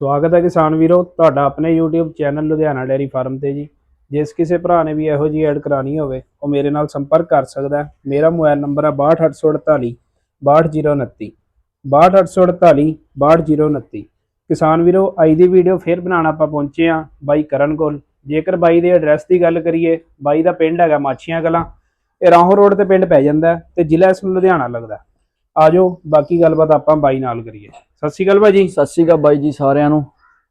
ਸਵਾਗਤ ਹੈ ਕਿਸਾਨ ਵੀਰੋ, ਤੁਹਾਡਾ ਆਪਣੇ YouTube channel Ludhiana dairy farm ਤੇ ਜੀ। ਜਿਸ ਕਿਸੇ ਭਰਾ ਨੇ ਵੀ ਇਹੋ ਜੀ ਐਡ ਕਰਾਣੀ ਹੋਵੇ, ਉਹ ਮੇਰੇ ਨਾਲ ਸੰਪਰਕ ਕਰ ਸਕਦਾ ਹੈ। ਮੇਰਾ ਮੋਬਾਈਲ ਨੰਬਰ ਹੈ 62848 62029 62848 62029 ਕਿਸਾਨ ਵੀਰੋ, ਅੱਜ ਦੀ ਵੀਡੀਓ ਫੇਰ ਬਣਾਉਣ ਆਪਾਂ ਪਹੁੰਚੇ ਆ ਬਾਈ ਕਰਨ ਕੋਲ। ਜੇਕਰ ਬਾਈ ਦੇ ਐਡਰੈਸ ਦੀ ਗੱਲ ਕਰੀਏ, ਬਾਈ ਦਾ ਪਿੰਡ ਹੈਗਾ ਮਾਛੀਆਂ ਕਲਾਂ। ਇਹ ਰਾਹੋਂ ਰੋਡ ਤੇ ਪਿੰਡ ਪੈ ਜਾਂਦਾ ਹੈ ਤੇ ਜ਼ਿਲ੍ਹਾ ਇਸ ਨੂੰ ਲੁਧਿਆਣਾ ਲੱਗਦਾ ਆਜੋ ਬਾਕੀ ਗੱਲਬਾਤ ਆਪਾਂ ਬਾਈ ਨਾਲ ਕਰੀਏ। ਸਤਿ ਸ਼੍ਰੀ ਅਕਾਲ ਭਾਜੀ ਸਤਿ ਸ਼੍ਰੀ ਅਕਾਲ ਬਾਈ ਜੀ ਸਾਰਿਆਂ ਨੂੰ।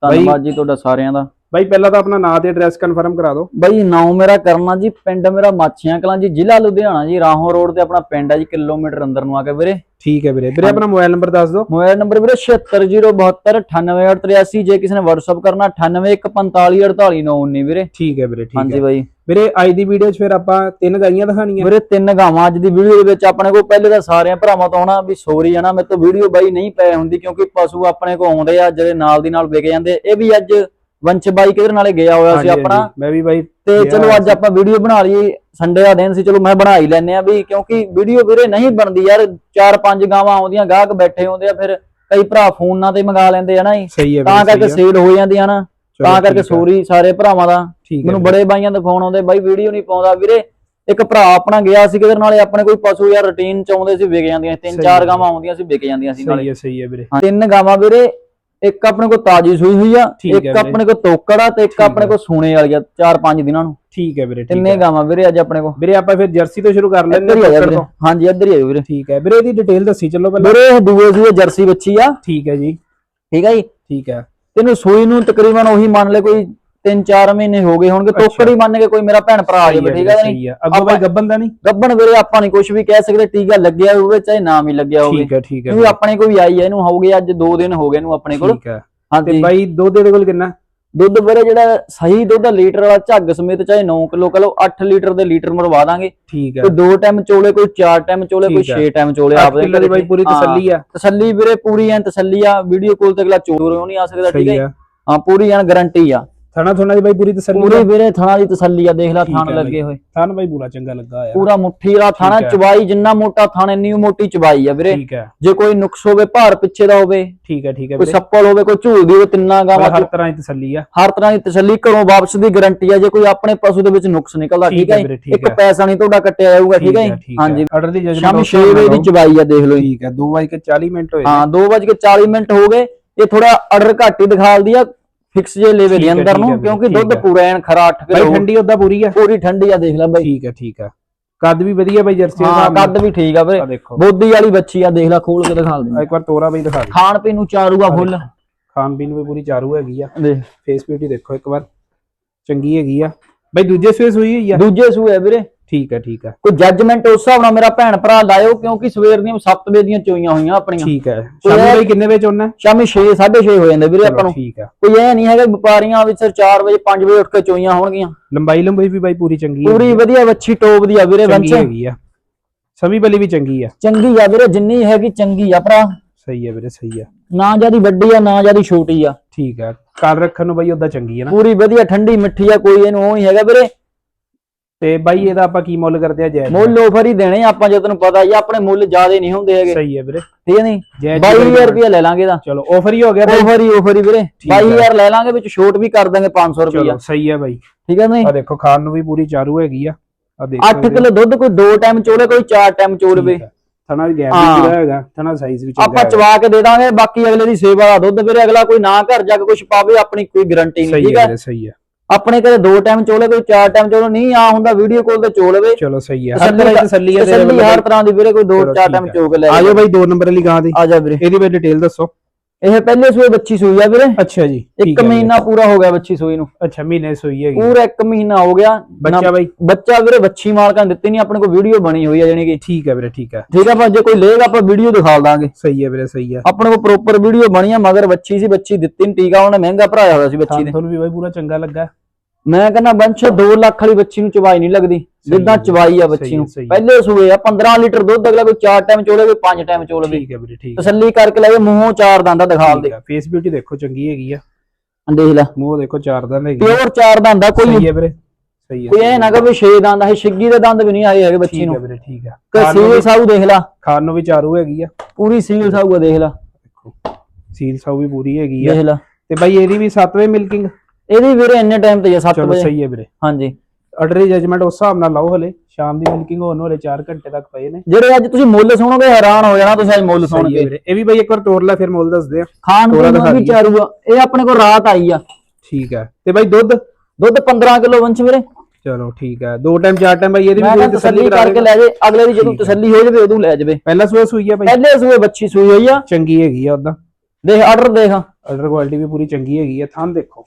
ਧੰਨਵਾਦ ਜੀ ਤੁਹਾਡਾ ਸਾਰਿਆਂ ਦਾ। ਬਾਈ ਪਹਿਲਾਂ ਤਾਂ ਆਪਣਾ ਨਾਂ ਤੇ ਐਡਰੈਸ ਕਨਫਰਮ ਕਰਾ ਦਿਓ। ਬਾਈ ਨਾਮ ਮੇਰਾ ਕਰਨਾ ਜੀ ਪਿੰਡ ਮੇਰਾ ਮਾਛੀਆਂ ਕਲਾਂ ਜੀ ਜ਼ਿਲ੍ਹਾ ਲੁਧਿਆਣਾ ਜੀ ਰਾਹੋਂ ਰੋਡ ਤੇ ਆਪਣਾ ਪਿੰਡ ਹੈ ਜੀ ਕਿਲੋਮੀਟਰ ਅੰਦਰ ਨੂੰ ਆ ਕੇ ਵੀਰੇ। ਠੀਕ ਹੈ ਵੀਰੇ। ਵੀਰੇ ਆਪਣਾ ਮੋਬਾਈਲ ਨੰਬਰ ਦੱਸ ਦਿਓ। ਮੋਬਾਈਲ ਨੰਬਰ ਵੀਰੇ 7607298883 ਜੇ ਕਿਸੇ ਨੇ WhatsApp ਕਰਨਾ 9814548919 ਵੀਰੇ। ਠੀਕ ਹੈ ਵੀਰੇ ਠੀਕ ਹਾਂਜੀ ਹੈ ਬਾਈ। ਵੀਰੇ ਅੱਜ ਦੀ ਵੀਡੀਓ 'ਚ ਫਿਰ ਆਪਾਂ ਤਿੰਨ ਗਾਈਆਂ ਦਿਖਾਣੀਆਂ ਵੀਰੇ ਤਿੰਨ ਗਾਵਾਂ ਅੱਜ ਦੀ ਵੀਡੀਓ ਦੇ ਵਿੱਚ ਆਪਣੇ ਕੋਲ ਪਹਿਲੇ ਤਾਂ ਸਾਰਿਆਂ ਭਰਾਵਾਂ ਤੋਂ ਆਉਣਾ ਵੀ ਸੋਰੀ ਆ ਨਾ ਮੇਰੇ ਤੋਂ ਵੀਡੀਓ ਬਾਈ ਨਹੀਂ ਪੈ ਹੁੰਦੀ ਕਿਉਂਕਿ ਪਸ਼ੂ ਆਪਣੇ ਕੋਲ ਆਉਂਦੇ ਆ ਜਿਹੜੇ ਨਾਲ ਦੀ ਨਾਲ ਵਿਕ ਜਾਂਦੇ ਇਹ ਵੀ ਅੱਜ ਵੰਸ਼ ਬਾਈ ਕਿਧਰ ਨਾਲੇ ਗਿਆ ਹੋਇਆ ਸੀ ਆਪਣਾ। ਮੈਂ ਵੀ ਬਾਈ ਤੇ ਚਲੋ ਅੱਜ। ਆਪਾਂ ਵੀਡੀਓ ਬਣਾ ਲਈਏ ਸੰਡੇ ਦਾ ਦਿਨ ਸੀ ਚਲੋ ਮੈਂ ਬਣਾ ਹੀ ਲੈਨੇ ਆ ਵੀ ਕਿਉਂਕਿ ਵੀਡੀਓ ਵੀਰੇ ਨਹੀਂ ਬਣਦੀ ਯਾਰ ਚਾਰ ਪੰਜ ਗਾਵਾਂ ਆਉਂਦੀਆਂ ਗਾਹਕ ਬੈਠੇ ਹੁੰਦੇ ਆ ਫਿਰ ਕਈ ਭਰਾ ਫੋਨਾਂ ਤੇ ਮੰਗਾ ਲੈਂਦੇ ਆ ਨਾ ਤਾਂ ਕਰਕੇ ਹੈ। ਸੇਲ ਹੋ ਜਾਂਦੀਆਂ ਨਾ। ਚਲੋ ਤਾਂ ਕਰਕੇ ਸੋਰੀ ਸਾਰੇ ਭਰਾਵਾਂ ਦਾ। ਮੈਨੂੰ ਬੜੇ ਬਾਈਆਂ ਦੇ ਫੋਨ ਆਉਂਦੇ ਬਾਈ ਵੀਡੀਓ ਨਹੀਂ ਪਾਉਂਦਾ। ਵੀਰੇ ਇੱਕ ਭਰਾ ਆਪਣਾ ਗਿਆ ਸੀ ਕਿਧਰ ਨਾਲੇ ਆਪਣੇ ਕੋਈ ਪਸ਼ੂ ਯਾਰ ਰੁਟੀਨ ਚ ਆਉਂਦੇ ਸੀ ਵਿਕ ਜਾਂਦੀਆਂ। ਤਿੰਨ ਚਾਰ। ਗਾਵਾਂ ਆਉਂਦੀਆਂ ਸੀ ਵਿਕ ਜਾਂਦੀਆਂ ਸੀ ਸਹੀ ਨਾਲੇ। ਹੈ ਸਹੀ ਹੈ ਵੀਰੇ। ਤਿੰਨ ਗਾਵਾਂ ਵੀਰੇ ਇੱਕ ਆਪਣੇ ਕੋਲ ਤਾਜੀ ਸੂਈ ਹੋਈ ਆ ਠੀਕ ਹੈ ਇੱਕ ਵੀਰੇ। ਆਪਣੇ ਕੋਲ ਤੋਕੜ ਆ ਤੇ ਇੱਕ। ਆਪਣੇ ਕੋਲ ਸੂਣੇ ਵਾਲੀ ਆ ਚਾਰ ਪੰਜ ਦਿਨਾਂ ਨੂੰ। ਠੀਕ ਹੈ ਵੀਰੇ ਠੀਕ ਤਿੰਨੇ ਹੈ। ਗਾਵਾਂ ਵੀਰੇ ਅੱਜ ਆਪਣੇ ਕੋਲ। ਵੀਰੇ ਆਪਾਂ ਫਿਰ ਜਰਸੀ ਤੋਂ ਸ਼ੁਰੂ ਕਰ ਲੈਂਦੇ ਇੱਧਰ ਹੀ ਆ ਜਾ ਟੋਕਰ ਵੀਰੇ। ਤੋਂ। ਹਾਂਜੀ ਇੱਧਰ ਹੀ ਆ ਵੀਰੇ। ਠੀਕ ਹੈ। ਵੀਰੇ ਇਹਦੀ ਡਿਟੇਲ ਦੱਸੀ ਚੱਲੋ ਪਹਿਲਾਂ। ਵੀਰੇ ਇਹ ਦੂਏ ਸੂਏ ਜਰਸੀ ਬੱਚੀ ਆ। ਠੀਕ ਹੈ ਜੀ। ਠੀਕ ਆ ਜੀ। ਠੀਕ ਹੈ। ਤੈਨੂੰ ਸੂਈ ਨੂੰ ਤਕਰੀਬਨ ਉਹੀ ਮੰਨ ਲੈ ਕੋਈ 3-4 ਮਹੀਨੇ ਹੋ ਗਏ ਹੋਣਗੇ। ਤੋਕੜ ਹੀ ਮੰਨ ਕੇ ਕੋਈ ਮੇਰਾ ਭੈਣ ਭਰਾ ਆ ਜਾਵੇ ਹੈ ਠੀਕ ਆ ਨਹੀਂ? ਹੈ। ਅੱਗੋਂ ਬਾਈ ਗੱਬਨ ਦਾ ਨਹੀਂ ਗੱਬਣ ਵੀਰੇ ਆਪਾਂ ਨਹੀਂ ਕੁਝ ਵੀ ਕਹਿ ਸਕਦੇ ਟੀਕਾ ਲੱਗਿਆ ਹੋਵੇ ਚਾਹੇ ਨਾ ਵੀ ਲੱਗਿਆ ਹੋਵੇ। ਠੀਕ ਹੈ ਠੀਕ ਹੈ ਕਿਉਂਕਿ ਆਪਣੇ ਵੀ ਆਈ ਹੈ ਇਹਨੂੰ ਹੋ ਗਏ ਅੱਜ 2 ਦਿਨ ਹੋ ਗਏ ਇਹਨੂੰ ਆਪਣੇ ਕੋਲ। ਠੀਕ ਹੈ। ਤੇ ਹਾਂਜੀ ਬਾਈ ਦੁੱਧ ਇਹਦੇ ਕੋਲ ਕਿੰਨਾ? ਦੁੱਧ ਵੀਰੇ ਜਿਹੜਾ ਸਹੀ ਦੁੱਧ ਲੀਟਰ ਵਾਲਾ ਝੱਗ ਸਮੇਤ ਚਾਹੇ 9 ਕਿਲੋ ਕਲੋ 8 ਲੀਟਰ ਦੇ ਲੀਟਰ ਮਰਵਾ ਦਾਂਗੇ। ਠੀਕ ਹੈ। ਕੋਈ 2 ਟਾਈਮ ਚੋਲੇ ਕੋਈ 4 ਟਾਈਮ ਚੋਲੇ ਕੋਈ ਹੈ। 6 ਟਾਈਮ ਚੋਲੇ 8 ਆਪਦੇ ਕਿਲੋ ਦੀ ਬਾਈ ਪੂਰੀ ਹਾਂ। ਤਸੱਲੀ ਆ। ਤਸੱਲੀ ਵੀਰੇ ਪੂਰੀ ਐਨ ਤਸੱਲੀ ਆ ਵੀਡੀਓ ਕਾਲ ਤੇ ਅਗਲਾ ਚੋਰ ਨਹੀਂ ਆ ਸਕਦਾ ਠੀਕ ਹੈ ਹਾਂ। ਪੂਰੀ ਐਨ ਗਾਰੰਟੀ ਆ। ਥਣਾ ਥੋਣਾ ਦੀ ਬਾਈ ਪੂਰੀ ਤਸੱਲੀ ਪੂਰੀ ਵੀਰੇ ਥਾਣਾ ਦੀ ਤਸੱਲੀ ਆ ਦੇਖ ਲੈ ਥਾਣ ਲੱਗੇ। ਹੋਏ। ਥਣ ਬਾਈ ਪੂਰਾ ਚੰਗਾ ਲੱਗਾ ਆ ਪੂਰਾ ਮੁੱਠੀ ਵਾਲਾ ਥਾਣਾ। ਚਵਾਈ ਜਿੰਨਾ ਮੋਟਾ ਥਾਣ ਇੰਨੀ ਮੋਟੀ ਚਵਾਈ ਆ ਵੀਰੇ। ਜੇ ਕੋਈ ਨੁਕਸ ਹੋਵੇ ਭਾਰ ਪਿੱਛੇ ਦਾ ਹੋਵੇ ਠੀਕ ਹੈ ਠੀਕ ਹੈ ਕੋਈ ਸੱਪਲ ਹੋਵੇ ਕੋਈ ਝੂਲਦੀ ਹੋਵੇ ਤਿੰਨਾਂ ਗਾਵਾਂ ਹਰ ਤਰ੍ਹਾਂ ਦੀ ਤਸੱਲੀ ਆ। ਹਰ ਤਰ੍ਹਾਂ ਦੀ ਤਸੱਲੀ ਘਰੋਂ ਵਾਪਸ ਦੀ ਗਾਰੰਟੀ ਆ। ਜੇ ਕੋਈ ਆਪਣੇ ਪਸ਼ੂ ਦੇ ਵਿੱਚ ਨੁਕਸ ਨਿਕਲਦਾ ਠੀਕ ਹੈ ਇੱਕ। ਪੈਸਾ ਨਹੀਂ ਤੁਹਾਡਾ ਕੱਟਿਆ ਜਾਊਗਾ ਠੀਕ ਹੈ? ਹਾਂਜੀ। ਆਰਡਰ ਦੀ ਜਜਮੈਂਟ ਸ਼ਾਮੀ 6 ਵਜੇ ਦੀ ਚਵਾਈ ਆ ਦੇਖ ਲਓ ਠੀਕ ਹੈ 2 ਵਜੇ ਕੇ 40 ਮਿੰਟ ਹੋਏ। ਹਾਂ 2:40 ਮਿੰਟ ਹੋ ਗਏ। ਇਹ ਥੋੜਾ ਆਰਡਰ ਘੱਟ ਹੀ ਦਿਖਾਲਦੀ ਆ। ਫਿਕਸ ਜੇ ਲੈਵੇ ਦੇ ਅੰਦਰ ਨੂੰ ਕਿਉਂਕਿ ਦੁੱਧ। ਪੂਰਾ ਐਨ ਖਰਾ 8 ਬਾਈ ਕਿਲੋ ਠੰਡੀ ਉਦਾਂ ਪੂਰੀ ਆ? ਪੂਰੀ ਠੰਡੀ ਆ ਦੇਖ ਲੈ ਬਾਈ। ਠੀਕ ਹੈ ਠੀਕ ਹੈ। ਕੱਦ ਵੀ ਵਧੀਆ ਬਾਈ ਜਰਸੀ ਦਾ। ਕੱਦ ਵੀ ਠੀਕ ਆ ਵੀਰੇ। ਆ ਬੋਦੀ ਵਾਲੀ ਬੱਚੀ ਆ ਦੇਖ ਲੈ ਖੋਲ ਕੇ ਦਿਖਾ ਆ। ਦੇ ਇੱਕ ਵਾਰ ਤੋਰਾ ਬਾਈ ਦਿਖਾ ਦੇ। ਖਾਣ ਪੀਣ ਨੂੰ ਚਾਰੂਗਾ ਫੁੱਲ। ਖਾਣ ਪੀਣ ਵੀ ਪੂਰੀ ਚਾਰੂ ਹੈਗੀ ਆ। ਦੇਖ। ਫੇਸ ਬਿਊਟੀ ਦੇਖੋ ਇੱਕ ਵਾਰ। ਚੰਗੀ ਹੈਗੀ ਆ। ਬਾਈ ਦੂਜੇ ਸਵੇਸ ਹੋਈ ਹੋਈ ਆ? ਦੂਜੇ ਸੂਏ ਵੀਰੇ। ਠੀਕ ਹੈ ਠੀਕ ਹੈ। ਕੋਈ ਜੱਜਮੈਂਟ ਉਸ ਹਿਸਾਬ ਨਾਲ ਮੇਰਾ ਭੈਣ ਭਰਾ ਲਾਇਓ ਕਿਉਂਕਿ ਸਵੇਰ ਦੀਆਂ 7 ਵਜੇ ਦੀਆਂ ਚੋਈਆਂ ਹੋਈਆਂ ਆਪਣੀਆਂ। ਠੀਕ ਹੈ। ਸ਼ਾਮੀ ਬਾਈ ਕਿੰਨੇ ਵਜੇ ਚੋਣਾ ਸ਼ਾਮੀ 6 6:30 ਹੋ ਜਾਂਦੇ ਵੀਰੇ ਆਪਾਂ ਨੂੰ। ਠੀਕ ਹੈ। ਕੋਈ ਇਹ ਨਹੀਂ ਹੈਗਾ ਵਪਾਰੀਆਂ ਵਿੱਚ 4 ਵਜੇ 5 ਵਜੇ ਉੱਠ ਕੇ ਚੋਈਆਂ ਹੋਣਗੀਆਂ। ਲੰਬਾਈ ਲੰਬਾਈ ਵੀ ਬਾਈ ਪੂਰੀ ਚੰਗੀ ਪੂਰੀ ਵਧੀਆ ਵੱਛੀ ਟੋਪ ਦੀ ਆ ਵੀਰੇ ਬੰਚ। ਹੈਗੀ ਆ। ਸਮੀ ਬਲੀ ਵੀ ਚੰਗੀ ਆ। ਚੰਗੀ ਆ ਵੀਰੇ ਜਿੰਨੀ ਹੈਗੀ ਚੰਗੀ ਆ ਭਰਾ। ਸਹੀ ਹੈ ਵੀਰੇ ਸਹੀ ਆ। ਨਾ ਜਿਆਦੀ ਵੱਡੀ ਆ ਨਾ ਜਿਆਦੀ ਛੋਟੀ ਆ। ਠੀਕ ਹੈ ਘਰ ਰੱਖਣ ਨੂੰ ਬਾਈ ਉਦਾਂ ਚੰਗੀ ਹੈ ਨਾ। ਪੂਰੀ ਵਧੀਆ ਠੰਡੀ ਮਿੱਠੀ ਆ ਕੋਈ ਇਹਨੂੰ ਉਹ ਨਹੀਂ ਹੈਗਾ ਵੀਰੇ। ਤੇ ਬਾਈ ਇਹਦਾ ਆਪਾਂ ਕੀ ਮੁੱਲ ਕਰਦੇ ਆ? ਜੈ ਮੁੱਲ ਆਫਰ ਹੀ ਦੇਣੇ ਆਪਾਂ ਜੇ ਤੈਨੂੰ ਪਤਾ ਹੀ ਆ ਆਪਣੇ ਮੁੱਲ ਜ਼ਿਆਦੇ ਨਹੀਂ ਹੁੰਦੇ ਹੈਗੇ। ਸਹੀ ਹੈ ਵੀਰੇ। ਠੀਕ ਹੈ ਨਹੀਂ ਜੈ 22000 ਰੁਪਏ ਲੈ ਲਾਂਗੇ ਦਾ ਚਲੋ ਆਫਰ ਹੀ ਹੋ ਗਿਆ ਬਾਈ। ਆਫਰ ਹੀ ਆਫਰ ਹੀ ਵੀਰੇ। ਠੀਕ ਹੈ। 22000 ਲੈ ਲਾਂਗੇ ਵਿੱਚ ਛੋਟ ਵੀ ਕਰ ਦਾਂਗੇ 500 ਰੁਪਏ ਚਲੋ ਸਹੀ ਹੈ ਬਾਈ। ਠੀਕ ਹੈ ਨਹੀਂ ਆ ਦੇਖੋ ਖਾਣ ਨੂੰ ਵੀ ਪੂਰੀ ਚਾਰੂ ਹੈਗੀ ਆ। ਆ ਦੇਖੋ 8 ਕਿਲੋ ਦੁੱਧ ਕੋਈ 2 ਟਾਈਮ ਚੋਲੇ ਕੋਈ 4 ਟਾਈਮ ਚੋਲਵੇ ਥਣਾ ਵੀ ਗੈਪ ਹਾਂ। ਵੀ ਪੂਰਾ ਹੈਗਾ ਥਣਾ ਸਾਈਜ਼ ਵੀ ਚੰਗਾ ਆਪਾਂ ਹੈਗਾ। ਚਵਾ ਕੇ ਦੇ ਦਾਂਗੇ ਬਾਕੀ ਅਗਲੇ ਦੀ ਸੇਵਾ ਦਾ ਦੁੱਧ ਵੀਰੇ ਅਗਲਾ ਕੋਈ ਨਾ ਘਰ ਜਾ ਕੇ ਕੁਝ ਪਾਵੇ ਆਪਣੀ ਕੋਈ ਗਾਰੰਟੀ ਨਹੀਂ ਸਹੀ ਠੀਕ ਹੈ ਹੈ? ਵੀਰੇ ਸਹੀ ਹੈ। ਆਪਣੇ ਘਰੇ 2 ਟਾਈਮ ਚੋਲੇ ਕੋਈ 4 ਟਾਈਮ ਚੋਲੇ ਨਹੀਂ ਆ ਹੁੰਦਾ ਵੀਡੀਓ ਕਾਲ ਤੇ ਚੋਲਵੇ ਚਲੋ ਸਹੀ ਹੈ। ਹਰ ਤਰ੍ਹਾਂ ਦੀ ਤਸੱਲੀ ਹੈ ਤੇਰੇ ਤਸੱਲੀ ਹਰ ਤਰ੍ਹਾਂ ਦੀ ਵੀਰੇ ਕੋਈ 2 ਚਲੋ 4 ਠੀਕ ਟਾਈਮ। ਚੋਕ ਲੈ ਆ ਜਾਓ ਬਾਈ 2 ਨੰਬਰ ਵਾਲੀ ਗਾਂ ਦੀ। ਆ ਜਾ ਵੀਰੇ। ਇਹਦੀ ਬਾਈ ਡਿਟੇਲ ਦੱਸੋ। ਇਹ ਪਹਿਲੇ ਸੂਏ ਬੱਚੀ ਸੂਈ ਆ ਵੀਰੇ। ਅੱਛਾ ਜੀ ਇੱਕ ਠੀਕ ਹੈ ਵੀਰੇ। ਮਹੀਨਾ ਪੂਰਾ ਹੋ ਗਿਆ ਬੱਚੀ ਸੂਈ ਨੂੰ। ਅੱਛਾ ਮਹੀਨੇ ਸੋਈ ਹੈਗੀ। ਪੂਰਾ ਇੱਕ ਮਹੀਨਾ ਹੋ ਗਿਆ। ਬੱਚਾ ਨਾ- ਬਾਈ? ਬੱਚਾ ਵੀਰੇ ਬੱਚੀ ਮਾਲਕਾਂ ਨੇ ਦਿੱਤੀ ਨਹੀਂ ਆਪਣੇ ਕੋਲ ਵੀਡੀਓ ਬਣੀ ਹੋਈ ਆ ਜਾਨੀ ਕਿ। ਠੀਕ ਹੈ ਵੀਰੇ ਠੀਕ ਹੈ ਠੀਕ ਆ ਪਰ ਜੇ ਕੋਈ ਲਏਗਾ ਆਪਾਂ ਵੀਡੀਓ ਦਿਖਾ ਦਾਂਗੇ। ਸਹੀ ਹੈ ਵੀਰੇ ਸਹੀ ਹੈ ਆਪਣੇ ਕੋਲ ਪ੍ਰੋਪਰ ਵੀਡੀਓ ਬਣੀ ਆ ਮਗਰ ਬੱਚੀ ਸੀ ਬੱਚੀ ਦਿੱਤੀ ਨਹੀਂ ਟੀਕਾ ਉਹਨੇ ਮਹਿੰਗਾ ਭਰਾਇਆ ਹੋਇਆ ਸੀ ਬੱਚੀ ਦੇ ਤੁਹਾਨੂੰ ਵੀ ਬਾਈ ਪੂਰਾ ਚੰਗਾ ਲੱਗਾ। ਮੈਂ ਕਹਿੰਦਾ ਬੰਸ਼ 2 ਲੱਖ ਵਾਲੀ ਬੱਚੀ ਨੂੰ ਚਵਾਈ ਨਹੀਂ ਲੱਗਦੀ। ਜਿੱਦਾਂ ਚਵਾਈ ਆ ਬੱਚੀ ਨੂੰ। ਪਹਿਲੇ ਸੂਏ ਆ 15 ਲੀਟਰ ਦੁੱਧ ਅਗਲਾ ਕੋਈ 4 ਟਾਈਮ ਚੋਲੇ ਕੋਈ 5 ਟਾਈਮ ਚੋਲੇ ਠੀਕ ਹੈ ਵੀਰੇ ਠੀਕ ਤਸੱਲੀ ਕਰਕੇ ਲੈ ਮੂੰਹੋਂ ਚਾਰ ਦੰਦਾ ਦਿਖਾ ਦੇ। ਫੇਸ ਬਿਊਟੀ ਦੇਖੋ ਚੰਗੀ ਹੈਗੀ ਆ। ਦੇਖ ਲੈ। ਮੂੰਹ ਦੇਖੋ ਚਾਰ ਦੰਦ ਹੈਗੀ। ਪਿਓਰ ਚਾਰ ਦੰਦਾ ਕੋਈ ਸਹੀ ਹੈ ਵੀਰੇ ਸਹੀ ਹੈ ਕੋਈ ਇਹ ਨਾ ਕਿ ਵੀ 6 ਦੰਦ ਹੈ ਛਿੱਗੀ ਦੇ ਦੰਦ ਵੀ ਨਹੀਂ ਆਏ ਹੈਗੇ ਬੱਚੀ ਠੀਕ ਹੈ ਨੂੰ ਵੀਰੇ ਠੀਕ ਹੈ ਕਿ ਖਾਣ ਨੂੰ ਸੀਲ ਵੀ- ਸਾਊ ਦੇਖ ਲੈ। ਖਾਣ ਨੂੰ ਵੀ ਚਾਰੂ ਹੈਗੀ ਆ। ਪੂਰੀ ਸੀਲ ਸਾਊ ਆ ਦੇਖ ਲੈ। ਦੇਖੋ ਸੀਲ ਸਾਊ ਵੀ ਪੂਰੀ ਹੈਗੀ ਆ। ਦੇਖ ਲੈ। ਤੇ ਬਾਈ ਇਹਦੀ ਵੀ 7 ਵਜੇ ਮਿਲਕਿੰਗ ਇਹਦੀ ਵੀਰੇ ਇੰਨੇ ਟਾਈਮ ਤੇ 7 ਚਲੋ ਵਜੇ। ਸਹੀ ਹੈ ਵੀਰੇ। ਹਾਂਜੀ। ਆਰਡਰ ਜਜਮੈਂਟ ਉਸ ਹਿਸਾਬ ਨਾਲ ਲਾਓ ਹਲੇ। ਸ਼ਾਮ ਦੀ ਮਿਲਕਿੰਗ ਹੋਣ ਵਾਲੇ 4 ਘੰਟੇ ਤੱਕ ਪਏ ਨੇ। ਜਿਹੜੇ ਅੱਜ ਤੁਸੀਂ ਮੁੱਲ ਸੁਣੋਗੇ ਹੈਰਾਨ ਹੋ ਜਾਣਾ ਤੁਸੀਂ ਅੱਜ ਮੁੱਲ ਸੁਣ ਸਹੀ ਹੈ ਕੇ ਵੀਰੇ। ਇਹ ਵੀ ਬਾਈ ਇੱਕ ਵਾਰ ਤੋੜ ਲੈ ਫਿਰ ਮੁੱਲ ਦੱਸਦੇ ਆ। ਖਾਣ ਥੋੜ੍ਹਾ ਪੀਣ ਦਿਖਾ ਨੂੰ ਵੀ ਦਈਏ। ਚਾਰੂ ਆ। ਇਹ ਆਪਣੇ ਕੋਲ ਰਾਤ ਆਈ ਆ। ਠੀਕ ਹੈ। ਤੇ ਬਾਈ ਦੁੱਧ? ਦੁੱਧ 15 ਕਿਲੋ ਵੰਸ਼ ਵੀਰੇ। ਚਲੋ ਠੀਕ ਹੈ। ਦੋ ਟਾਈਮ ਚਾਰ ਟਾਈਮ ਬਾਈ ਇਹਦੀ ਮੈਂ ਵੀ ਕਿਹਾ ਪੂਰੀ ਤਸੱਲੀ ਕਰਾ ਕਰਕੇ ਦੇਗਾ। ਲੈ ਜੇ। ਅਗਲੇ ਦੀ ਜਦੋਂ ਠੀਕ ਹੈ। ਤਸੱਲੀ ਹੋ ਜਾਵੇ ਉਦੋਂ ਲੈ ਜਾਵੇ। ਪਹਿਲਾ ਸੂਆ ਸੂਈ ਹੈ ਬਾਈ। ਪਹਿਲੇ ਸੂਏ ਬੱਚੀ ਸੂਈ ਹੋਈ ਆ। ਚੰਗੀ ਹੈਗੀ ਆ ਉਦਾਂ ਦੇਖ ਆਰਡਰ ਦੇਖ। ਆਰਡਰ ਕੁਆਲਿਟੀ ਵੀ ਪੂਰੀ ਚੰਗੀ ਹੈਗੀ ਆ। ਥਾਨ ਦੇਖੋ।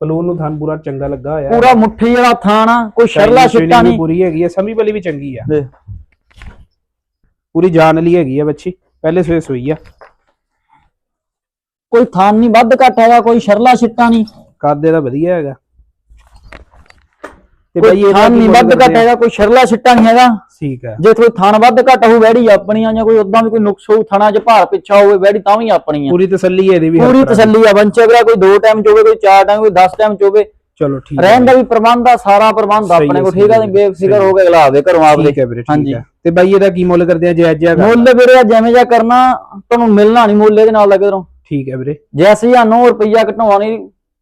ਬਲੂਨ ਨੂੰ ਥਾਨ ਪੂਰਾ ਚੰਗਾ ਲੱਗਾ ਹੋਇਆ। ਪੂਰਾ ਮੁੱਠੀ ਵਾਲਾ ਥਾਣਾ ਕੋਈ ਸ਼ਰਲਾ ਛਿੱਟਾ ਨਹੀਂ। ਪੂਰੀ ਹੈਗੀ ਆ ਸਮੀ ਵਾਲੀ ਵੀ ਚੰਗੀ ਆ। ਦੇਖ। ਪੂਰੀ ਜਾਨ ਲਈ ਹੈਗੀ ਆ ਬੱਚੀ ਪਹਿਲੇ ਸੂਏ ਸੂਈ ਆ। ਕੋਈ ਥਾਨ ਨਹੀਂ ਵੱਧ ਘੱਟ ਹੈਗਾ ਕੋਈ ਸ਼ਰਲਾ ਛਿੱਟਾ ਨਹੀਂ। ਕਾਦੇ ਦਾ ਵਧੀਆ ਹੈਗਾ। ਤੇ ਬਾਈ ਕੋਈ ਇਹਦਾ ਥਾਨ ਨਹੀਂ ਵੱਧ ਘੱਟ ਆ? ਹੈਗਾ ਕੋਈ ਸ਼ਰਲਾ ਛਿੱਟਾ ਨਹੀਂ ਹੈਗਾ। ਠੀਕ ਹੈ। ਜੇ ਕੋਈ ਥਾਨ ਵੱਧ ਘੱਟ ਹੋਊ ਵੈੜੀ ਆਪਣੀ ਆ ਜਾਂ ਕੋਈ ਉਦਾਂ ਵੀ ਕੋਈ ਨੁਕਸ ਹੋਊ ਥਾਣਾ 'ਚ ਭਾਰ ਪਿੱਛਾ ਹੋਵੇ ਵੈੜੀ ਤਾਂ ਵੀ ਆਪਣੀ ਆ ਪੂਰੀ ਤਸੱਲੀ ਹੈ ਇਹਦੀ ਵੀ ਪੂਰੀ। ਤਸੱਲੀ ਆ ਬੰਚੇ ਅਗਲਾ ਕੋਈ ਦੋ ਟਾਈਮ ਚੋਵੇ ਕੋਈ ਚਾਰ ਟਾਈਮ ਕੋਈ 10 ਟਾਈਮ ਚੋਵੇ ਚਲੋ ਠੀਕ ਰਹਿਣ ਦਾ ਵੀ ਪ੍ਰਬੰਧ ਆ ਸਾਰਾ ਪ੍ਰਬੰਧ ਆਪਣੇ ਕੋਲ ਠੀਕ ਆ ਬੇਫਿਕਰ ਹੋ ਕੇ ਅਗਲਾ ਆਵੇ ਘਰੋਂ ਆਪਦੇ। ਠੀਕ ਹੈ ਵੀਰੇ ਠੀਕ ਹਾਂਜੀ। ਹੈ। ਤੇ ਬਾਈ ਇਹਦਾ ਕੀ ਮੁੱਲ ਕਰਦੇ ਆ ਜਾਇਜ਼ ਜਿਹਾ ਮੁੱਲ ਵੀਰੇ ਜਿਵੇਂ ਜਿਹਾ ਕਰਨਾ ਤੁਹਾਨੂੰ ਮਿਲਣਾ ਨਹੀਂ ਮੁੱਲ ਇਹਦੇ ਨਾਲ ਲੱਗੇ ਕਰੋ ਠੀਕ ਹੈ ਵੀਰੇ। ਜੈਸੇ ਆ 9 ਰੁਪਈਆ ਘਟਾਉਣਾ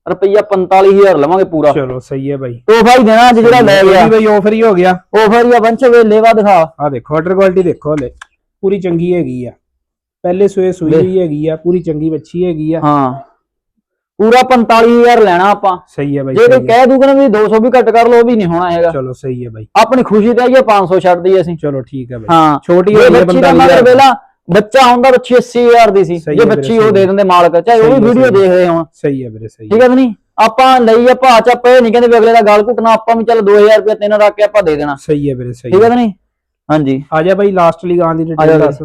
ਰੁਪਈਆ 45000 ਲਵਾਂਗੇ ਪੂਰਾ। ਚਲੋ ਸਹੀ ਹੈ ਬਾਈ। ਤੋਹਫਾ ਹੀ ਦੇਣਾ ਅੱਜ ਜਿਹੜਾ ਲੈ ਗਿਆ। ਬਾਈ ਆਫਰ ਹੀ ਹੋ ਗਿਆ। ਆਫਰ ਜਾਂ ਬੰਚ ਵੇਲੇਵਾ ਦਿਖਾ ਆ ਦੇਖੋ ਆਰਡਰ ਕੁਆਲਿਟੀ ਦੇਖੋ ਹਲੇ। ਪੂਰੀ ਚੰਗੀ ਹੈਗੀ ਆ। ਪਹਿਲੇ ਸੂਏ ਸੂਈ। ਹੋਈ ਹੈਗੀ ਆ ਪੂਰੀ ਚੰਗੀ ਬੱਚੀ ਹੈਗੀ ਆ। ਹਾਂ। ਪੂਰਾ 45000 ਲੈਣਾ ਆਪਾਂ। ਸਹੀ ਹੈ ਬਾਈ ਜੇ ਕੋਈ ਹੈ। ਕਹਿ ਦੂਗਾ ਨਾ ਵੀ 200 ਵੀ ਘੱਟ ਕਰ ਲਓ ਵੀ ਨਹੀਂ ਹੋਣਾ ਹੈਗਾ। ਚਲੋ ਸਹੀ ਹੈ ਬਾਈ। ਆਪਣੀ ਖੁਸ਼ੀ ਤੇ ਆਈਏ 500 ਛੱਡ ਦਈਏ ਅਸੀਂ। ਚਲੋ ਠੀਕ ਹੈ ਬਾਈ। ਹਾਂ। ਛੋਟੀ ਹੋਈ ਹੈ ਬੱਚੀ ਦਾ 45 ਮਗਰ ਵੇਲਾ ਬੱਚਾ ਹੁੰਦਾ ਬੱਚੀ 80000 ਦੀ ਸੀ। ਸਹੀ ਜੇ ਹੈ ਵੀਰੇ, ਬੱਚੀ ਉਹ ਸਹੀ ਦੇ। ਦਿੰਦੇ ਮਾਲਕ ਚਾਹੇ ਉਹ ਸਹੀ ਵੀ ਹੈ, ਵੀਡੀਓ ਸਹੀ ਦੇਖ ਰਹੇ ਹੋਣ। ਸਹੀ ਹੈ ਵੀਰੇ ਸਹੀ ਠੀਕ ਹੈ ਕਿ ਨਹੀਂ? ਆਪਾਂ ਲਈ ਆ ਭਾਅ ਚ ਆਪਾਂ ਇਹ ਨਹੀਂ ਕਹਿੰਦੇ ਵੀ ਅਗਲੇ ਦਾ ਗਾਲ ਘੁੱਟਣਾ ਆਪਾਂ ਵੀ ਚੱਲ 2000 ਰੁਪਏ ਤਿੰਨ ਰੱਖ ਕੇ ਆਪਾਂ ਦੇ ਦੇਣਾ। ਸਹੀ ਹੈ ਵੀਰੇ ਸਹੀ ਠੀਕ ਹੈ ਕਿ ਨਹੀਂ? ਹਾਂਜੀ। ਆ ਜਾ ਬਾਈ ਲਾਸਟ ਲਈ ਗਾਂ ਦੀ ਆ ਡਿਟੇਲ ਦੱਸ।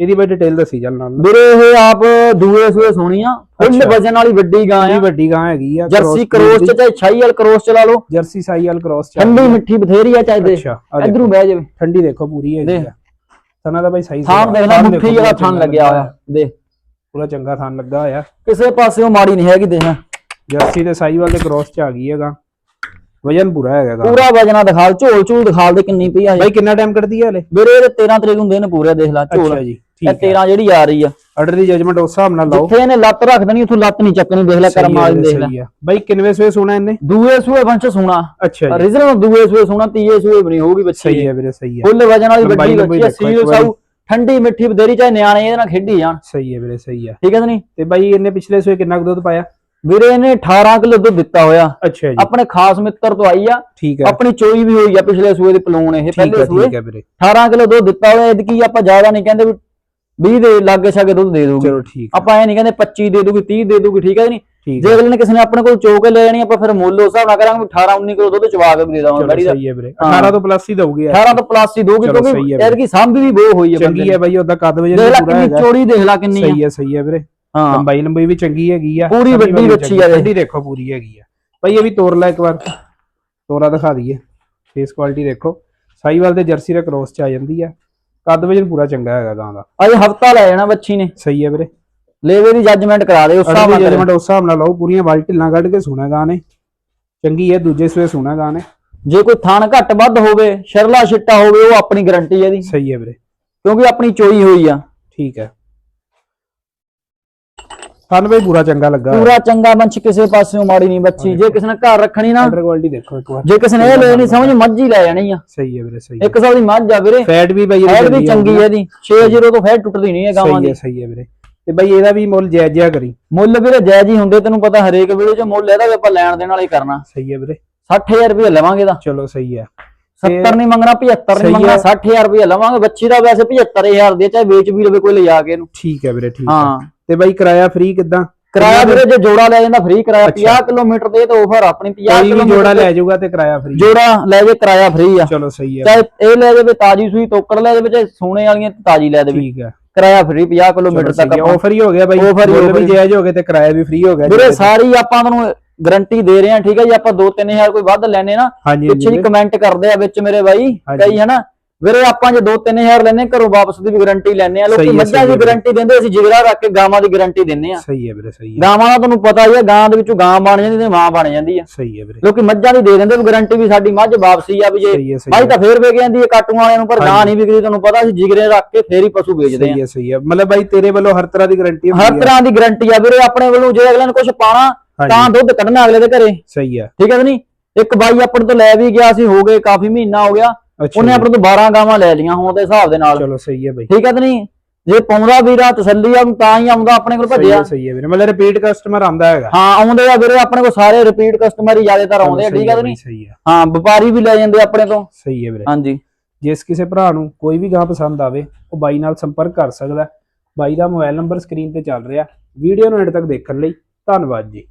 ਇਹਦੀ ਬਾਈ ਡਿਟੇਲ ਦੱਸੀ ਚੱਲ ਨਾਲ। ਨਾਲ। ਵੀਰੇ ਇਹ ਆਪ ਦੂਏ ਸੂਏ ਸੋਹਣੀ ਆ ਫੁੱਲ ਅੱਛਾ। ਵਜਨ ਵਾਲੀ ਵੱਡੀ ਗਾਂ ਆ। ਵੱਡੀ ਗਾਂ ਹੈਗੀ ਆ ਜਰਸੀ ਕਰੋਸ ਚ ਚਾਹੇ ਛਾਈ ਵਾਲ ਕਰੋਸ ਚਲਾ ਲਓ। ਜਰਸੀ ਸਾਈਅਲ ਕ੍ਰੋਸ ਚ ਠੰਡੀ ਮਿੱਠੀ ਬਥੇਰੀ ਆ ਚਾਹੇ ਦੇ। ਅੱਛਾ ਆ ਇਧਰੋਂ ਬਹਿ ਜਾਵੇ। ਠੰਡੀ ਦੇਖੋ ਪੂਰੀ ਹੈਗੀ ਦੇਖ। ਆ। ਥਣਾ ਦਾ ਬਾਈ ਸਹੀ ਥਾਂ। ਦੇਖ ਲੈ ਮੁੱਠੀ ਜਿਹੜਾ ਚੰਗਾ ਲੱਗਿਆ ਹੋਇਆ ਦੇਖ। ਪੂਰਾ ਚੰਗਾ ਥਣ ਲੱਗਾ ਹੋਇਆ। ਕਿਸੇ ਪਾਸਿਓਂ ਮਾੜੀ ਨਹੀਂ ਹੈਗੀ ਦੇਖ। ਜਰਸੀ ਤੇ ਸਾਈਵਾਲ ਦੇ ਕ੍ਰੋਸ ਚ ਆ ਗਈ ਹੈਗਾ। ਵਜਨ ਪੂਰਾ ਹੈਗਾ ਪੂਰਾ ਵਜਨਾ ਦਿਖਾਲ ਝੋਲ ਝੂਲ ਦਿਖਾਲ ਦੇ ਕਿੰਨੀ ਪਈ ਆ ਬਾਈ ਕਿੰਨਾ ਟਾਈਮ ਕੱਢਦੀ ਹੈ ਹਲੇ? ਵੀਰੇ ਇਹਦੇ 13 ਤਰੀਕ ਨੂੰ ਦਿਨ ਪੂਰੇ ਦੇਖ ਲੈ ਝੋਲ। ਅੱਛਾ ਜੀ। ਇਹ ਠੀਕ ਹੈ। 13 ਜਿਹੜੀ ਆ ਰਹੀ ਆ। ਆਰਡਰ ਦੀ ਜਜਮੈਂਟ ਉਸ ਹਿਸਾਬ ਨਾਲ ਲਾਓ। ਜਿੱਥੇ ਇਹਨੇ ਲੱਤ ਰੱਖ ਦੇਣੀ ਉੱਥੋਂ ਲੱਤ ਨਹੀਂ ਚੱਕਣੀ ਦੇਖ ਲੈ ਕਰਮ ਹੈ ਵਾਲੀ ਦੇਖ ਲੈ। ਹੈ। ਬਾਈ ਕਿੰਨਵੇਂ ਸਵੇ ਸੋਣਾ ਇਹਨੇ? ਦੂਏ ਸੂਏ ਵੰਸ਼ ਸੋਣਾ। ਅੱਛਾ ਜੀ। ਰੀਜਨਲ ਦੂਏ ਸੂਏ ਸੋਣਾ ਤੀਏ ਸੂਏ ਬਣੀ ਹੋਊਗੀ ਬੱਚੀ। ਸਹੀ ਹੈ ਵੀਰੇ ਸਹੀ ਹੈ। ਫੁੱਲ ਵਜਨ ਵਾਲੀ ਵੱਡੀ ਬੱਚੀ ਇੱਕ ਸੀਲ। ਸਾਊ ਠੰਡੀ ਮਿੱਠੀ ਬਥੇਰੀ ਚਾਹੇ ਨਿਆਣੇ ਇਹਦੇ ਨਾਲ ਖੇਡੀ ਜਾਣ। ਸਹੀ ਹੈ ਵੀਰੇ ਸਹੀ ਹੈ। ਠੀਕ ਹੈ ਨਹੀਂ? ਤੇ ਬਾਈ ਇਹਨੇ ਪਿਛਲੇ ਸਵੇ ਕਿੰਨਾ ਕੁ ਦੁੱਧ ਪਾਇਆ? ਵੀਰੇ ਇਹਨੇ 18 ਕਿਲੋ ਦੁੱਧ ਦਿੱਤਾ ਹੋਇਆ। ਅੱਛਾ ਜੀ। ਆਪਣੇ ਖਾਸ ਮਿੱਤਰ ਤੋਂ ਆਈ ਆ। ਠੀਕ ਹੈ। ਆਪਣੀ ਚੋਈ ਵੀ ਹੋਈ ਆ ਪਿਛਲੇ ਸੂਏ ਦੀ ਪਲੂਣ ਇਹ ਪਹਿਲੇ ਹੈ ਸੂਏ। ਠੀਕ ਹੈ ਵੀਰੇ। 18 ਕਿਲੋ ਦੁੱਧ ਦਿੱਤਾ ਹੋਇਆ ਇਹਦੀ ਕੀ ਆਪਾਂ ਜ਼ਿਆਦਾ ਨਹੀਂ ਕਹਿੰਦੇ ਵੀ 20 ਦੇ ਲਾਗੇ ਛਾਗੇ ਦੁੱਧ ਦੇ ਦੂਗੀ ਚਲੋ ਠੀਕ ਆਪਾਂ ਇਹ ਨਹੀਂ ਕਹਿੰਦੇ 25 ਦੇ ਦੂਗੀ 30 ਦੇ ਦੂਗੀ ਠੀਕ ਹੈ ਨਹੀਂ? ਜੇ ਅਗਲੇ ਨੇ ਕਿਸੇ ਨੇ ਆਪਣੇ ਕੋਲ ਚੋ ਕੇ ਲੈ ਜਾਣੀ ਆਪਾਂ ਫਿਰ ਮੁੱਲ ਉਸ ਹਿਸਾਬ ਨਾਲ ਕਰਾਂਗੇ ਵੀ 18 19 ਕਿਲੋ ਦੁੱਧ ਚਵਾ ਕੇ ਵੀ ਦੇ ਦਾਂਗੇ ਬੜੀ ਦਾ ਸਹੀ ਹੈ ਵੀਰੇ। ਹਾਂ। 18 ਤੋਂ ਪਲੱਸ ਹੀ ਯਾਰ 18 ਤੋਂ ਪਲੱਸ ਹੀ ਦੂਗੀ ਕਿਉਂਕਿ ਇਹਦੀ ਕੀ ਸਾਂਭੀ ਵੀ ਬਹੁਤ ਹੋਈ ਹੈ ਚੰਗੀ ਹੈ ਬਾਈ ਉਹਦਾ ਕੱਦ ਵਜਨ ਦੇਖ ਲੈ ਕਿੰਨੀ ਚੋੜੀ ਦੇਖ ਲੈ ਕਿੰਨੀ ਸਹੀ ਹੈ ਸਹੀ ਹੈ ਵੀਰੇ। ਹਾਂ। ਲੰਬਾਈ ਲੰਬਾਈ ਵੀ ਚੰਗੀ ਹੈਗੀ ਆ। ਪੂਰੀ ਵੱਡੀ ਬੱਚੀ ਆ। ਠੰਡੀ ਦੇਖੋ ਪੂਰੀ ਹੈਗੀ ਆ। ਭਾਈ ਇਹ ਵੀ ਤੋੜ ਲੈ ਇੱਕ ਵਾਰ। ਤੋਰਾ ਦਿਖਾ ਦਈਏ। ਫੇਸ ਕੁਆਲਿਟੀ ਦੇਖੋ। ਸਾਈਵਾਲ ਤੇ ਜਰਸੀ ਦਾ ਕ੍ਰੋਸ ਚ ਆ ਜਾਂਦੀ ਆ। ਕੱਦ ਵਜਨ ਪੂਰਾ ਚੰਗਾ ਹੈਗਾ ਗਾਂ ਦਾ। ਅਜੇ ਹਫਤਾ ਲੈ ਜਾਣਾ ਬੱਚੀ ਨੇ। ਸਹੀ ਹੈ ਵੀਰੇ। ਲੇਵੇ ਦੀ ਜੱਜਮੈਂਟ ਕਰਾ ਦੇ ਉਸ ਹਿਸਾਬ ਨਾਲ ਜਜਮੈਂਟ ਉਸ ਹਿਸਾਬ ਨਾਲ ਲਾਓ ਪੂਰੀਆਂ ਬਾਲ ਢਿੱਲਾਂ ਕੱਢ ਕੇ ਸੁਣਾ ਗਾਂ ਨੇ। ਚੰਗੀ ਹੈ ਦੂਜੇ ਸਵੇ ਸੁਣਾ ਗਾਂ ਨੇ। ਜੇ ਕੋਈ ਥਾਨ ਘੱਟ ਵੱਧ ਹੋਵੇ ਸ਼ਰਲਾ ਛਿੱਟਾ ਹੋਵੇ ਉਹ ਆਪਣੀ ਗਾਰੰਟੀ ਹੈ ਇਹਦੀ। ਸਹੀ ਹੈ ਵੀਰੇ। ਕਿਉਂਕਿ ਆਪਣੀ ਚੋਈ ਹੋਈ ਆ। ਠੀਕ ਹੈ। ਸਾਨੂੰ ਬਈ ਪੂਰਾ ਚੰਗਾ ਲੱਗਾ ਪੂਰਾ ਚੰਗਾ ਬੰਚ ਕਿਸੇ ਪਾਸਿਓਂ ਮਾੜੀ ਨਹੀਂ ਬੱਚੀ। ਜੇ ਕਿਸੇ ਨੇ ਘਰ ਰੱਖਣੀ ਨਾ ਅੰਡਰ ਕੁਆਲਿਟੀ ਦੇਖੋ ਇੱਕ ਵਾਰ। ਜੇ ਕਿਸੇ ਨੇ ਇਹ ਲੈਣੀ ਸਮਝ ਮੱਝ ਹੀ ਲੈ ਜਾਣੀ ਆ। ਸਹੀ ਹੈ ਵੀਰੇ ਸਹੀ ਹੈ। ਇੱਕ ਸੌ ਦੀ ਮੱਝ ਆ ਵੀਰੇ। ਫੈਟ ਵੀ ਬਈ ਫੈਟ ਵੀ ਚੰਗੀ ਹੈ ਇਹਦੀ। 60 ਤੋਂ ਫੈਟ ਟੁੱਟਦੀ ਨਹੀਂ ਹੈ ਗਾਵਾਂ ਸਹੀ ਦੀ। ਹੈ ਸਹੀ ਹੈ ਵੀਰੇ। ਤੇ ਬਈ ਇਹਦਾ ਵੀ ਮੁੱਲ ਜਾਇਜ਼ ਜਿਹਾ ਕਰੀ। ਮੁੱਲ ਵੀਰੇ ਜਾਇਜ਼ ਹੀ ਹੁੰਦੇ ਤੈਨੂੰ ਪਤਾ ਹਰੇਕ ਵੀਡੀਓ 'ਚ ਮੁੱਲ ਇਹਦਾ ਵੀ ਆਪਾਂ ਲੈਣ ਦੇਣ ਵਾਲਾ ਕਰਨਾ। ਸਹੀ ਹੈ ਵੀਰੇ। 60000 ਰੁਪਏ ਲਵਾਂਗੇ ਦਾ ਚਲੋ ਸਹੀ ਹੈ। 70 ਨਹੀਂ ਮੰਗਣਾ 75 ਸਹੀ ਨਹੀਂ ਮੰਗਣਾ ਹੈ। 60000 ਰੁਪਏ ਲਵਾਂਗੇ। ਬੱਚੀ ਦਾ ਵੈਸੇ 75000 ਦੇ ਚਾਹੇ ਵੇਚ ਵੀ ਲਵੇ ਕੋਈ ਲਿਜਾ ਕੇ ਇਹਨੂੰ। ਠੀਕ ਹੈ ਵੀਰੇ ਠੀਕ ਹੈ। ਹਾਂ। ਤੇ ਬਈ ਕਿਰਾਇਆ ਫ੍ਰੀ ਕਿੱਦਾਂ? ਕਿਰਾਇਆ ਵੀਰੇ ਜੇ ਜੋੜਾ ਲੈ ਜਾਂਦਾ ਫ੍ਰੀ ਕਿਰਾਇਆ ਅੱਛਾ। 50 ਕਿਲੋਮੀਟਰ ਦੇ ਤੇ ਆਫਰ ਆਪਣੀ 50 ਕੋਈ ਵੀ ਕਿਲੋਮੀਟਰ ਜੋੜਾ ਲੈ ਜਾਊਗਾ ਤੇ ਕਿਰਾਇਆ ਫ੍ਰੀ ਜੋੜਾ ਲੈ ਜੇ ਕਿਰਾਇਆ ਫ੍ਰੀ ਆ। ਚਲੋ ਸਹੀ ਹੈ ਚਾਹੇ ਇਹ ਲੈ ਜਾਵੇ ਤਾਜੀ ਸੂਈ ਤੋਕੜ ਲੈ ਜਾਵੇ ਚਾਹੇ ਸੋਨੇ ਵਾਲੀਆਂ ਤਾਜੀ ਲੈ ਦੇਵੇ। ਠੀਕ ਹੈ ਕਿਰਾਇਆ ਫ੍ਰੀ 50 ਕਿਲੋਮੀਟਰ ਤੱਕ ਆਫਰ ਹੀ ਹੋ ਗਿਆ ਬਾਈ। offer ਵੀ। ਜਾਇਜ਼ ਹੋ ਗਏ ਤੇ ਕਿਰਾਇਆ ਵੀ ਫ੍ਰੀ ਹੋ ਗਿਆ। ਵੀਰੇ। ਸਾਰੀ ਆਪਾਂ ਤੁਹਾਨੂੰ ਗਾਰੰਟੀ ਦੇ ਰਹੇ ਹਾਂ ਠੀਕ ਹੈ ਜੀ? ਆਪਾਂ 2-3000 ਕੋਈ ਵੱਧ ਲੈਣੇ ਨਾ ਪਿੱਛੇ ਕਮੈਂਟ ਕਰਦੇ ਆ ਵਿੱਚ ਮੇਰੇ ਬਾਈ। ਕਈ ਹਨਾ ਵੀਰੇ ਆਪਾਂ ਜੇ 2-3000 ਲੈਨੇ ਘਰੋਂ ਵਾਪਸ ਦੀ ਵੀ ਗਾਰੰਟੀ ਲੈਨੇ ਆ ਲੋਕੀ ਹੈ, ਮੱਝਾਂ ਦੀ ਹੈ। ਗਾਰੰਟੀ ਦਿੰਦੇ ਅਸੀਂ ਜਿਗਰਾ ਰੱਖ ਕੇ ਗਾਵਾਂ ਦੀ ਗਾਰੰਟੀ ਦਿੰਨੇ ਆ ਸਹੀ ਹੈ ਵੀਰੇ ਸਹੀ ਹੈ। ਗਾਵਾਂ ਦਾ ਤੁਹਾਨੂੰ ਪਤਾ ਹੀ ਆ ਗਾਂ ਦੇ ਵਿੱਚੋਂ ਗਾਂ ਬਣ ਜਾਂਦੀ ਤੇ ਮਾਂ ਬਣ ਜਾਂਦੀ ਆ ਸਹੀ ਹੈ ਵੀਰੇ। ਲੋਕੀ ਮੱਝਾਂ ਦੀ ਦੇ ਦਿੰਦੇ ਵੀ ਗਾਰੰਟੀ ਵੀ ਸਾਡੀ ਮੱਝ ਵਾਪਸੀ ਆ ਵੀ ਜੇ ਹੈ ਭਾਈ ਹੈ। ਤਾਂ ਫੇਰ ਵੇਚ ਜਾਂਦੀ ਹੈ ਕਾਟੂ ਵਾਲਿਆਂ ਨੂੰ ਪਰ ਗਾਂ। ਨਹੀਂ ਵਿਕਦੀ ਤੁਹਾਨੂੰ ਪਤਾ ਅਸੀਂ ਜਿਗਰੇ ਰੱਖ ਕੇ ਫੇਰ ਹੀ ਪਸ਼ੂ ਵੇਚਦੇ ਆ ਸਹੀ ਹੈ। ਸਹੀ ਹੈ। ਮਤਲਬ ਬਾਈ ਤੇਰੇ ਵੱਲੋਂ ਹਰ ਤਰ੍ਹਾਂ ਦੀ ਗਾਰੰਟੀ ਹੁੰਦੀ ਹਰ ਹੈ ਤਰ੍ਹਾਂ ਦੀ ਗਾਰੰਟੀ ਆ ਵੀਰੇ ਆਪਣੇ ਵੱਲੋਂ ਜੇ ਅਗਲੇ ਨੇ ਕੁਝ ਪਾਣਾ ਤਾਂ ਦੁੱਧ ਕੱਢਣਾ ਅਗਲੇ ਦੇ ਘਰੇ। ਸਹੀ ਹੈ। ਠੀਕ ਹੈ ਕਿ ਨਹੀਂ? ਇੱਕ ਬਾਈ ਆਪਣੇ ਤੋਂ ਲੈ ਵੀ ਗਿਆ ਸੀ ਹੋ ਗਏ ਕਾਫੀ ਮਹੀਨਾ ਹੋ ਗਿਆ। ਉਹਨੇ ਆਪਣੇ ਤੋਂ 12 ਗਾਵਾਂ ਲੈ ਲਈਆਂ ਹੁਣ ਦੇ ਹਿਸਾਬ ਦੇ ਨਾਲ। ਚਲੋ ਸਹੀ ਹੈ ਬਾਈ। ਠੀਕ ਹੈ ਕਿ ਨਹੀਂ? ਜੇ ਪਾਉਂਦਾ ਵੀਰਾ ਤਸੱਲੀ ਆ ਤਾਂ ਹੀ ਆਉਂਦਾ ਆਪਣੇ ਕੋਲ ਭੱਜਿਆ। ਸਹੀ ਹੈ ਵੀਰੇ। ਮਤਲਬ ਰਿਪੀਟ ਕਸਟਮਰ ਆਂਦਾ ਹੈਗਾ। ਹਾਂ ਆਉਂਦੇ ਆ ਵੀਰੇ ਆਪਣੇ ਕੋਲ ਸਾਰੇ ਰਿਪੀਟ ਕਸਟਮਰ ਹੀ ਜ਼ਿਆਦਾਤਰ ਆਉਂਦੇ ਆ ਠੀਕ ਹੈ ਸਹੀ ਨਹੀਂ? ਸਹੀ ਹੈ। ਹਾਂ ਵਪਾਰੀ ਵੀ ਲੈ ਜਾਂਦੇ ਆਪਣੇ ਤੋਂ। ਸਹੀ ਹੈ ਵੀਰੇ। ਹਾਂਜੀ। ਜਿਸ ਕਿਸੇ ਭਰਾ ਨੂੰ ਕੋਈ ਵੀ ਗਾਂ ਪਸੰਦ ਆਵੇ ਉਹ ਬਾਈ ਨਾਲ ਸੰਪਰਕ ਕਰ ਸਕਦਾ। ਬਾਈ ਦਾ ਮੋਬਾਈਲ ਨੰਬਰ ਸਕਰੀਨ ਤੇ ਚੱਲ ਰਿਹਾ। ਵੀਡੀਓ ਨੂੰ ਐਡ ਤੱਕ ਦੇਖਣ ਲਈ ਧੰਨਵਾਦ ਜੀ।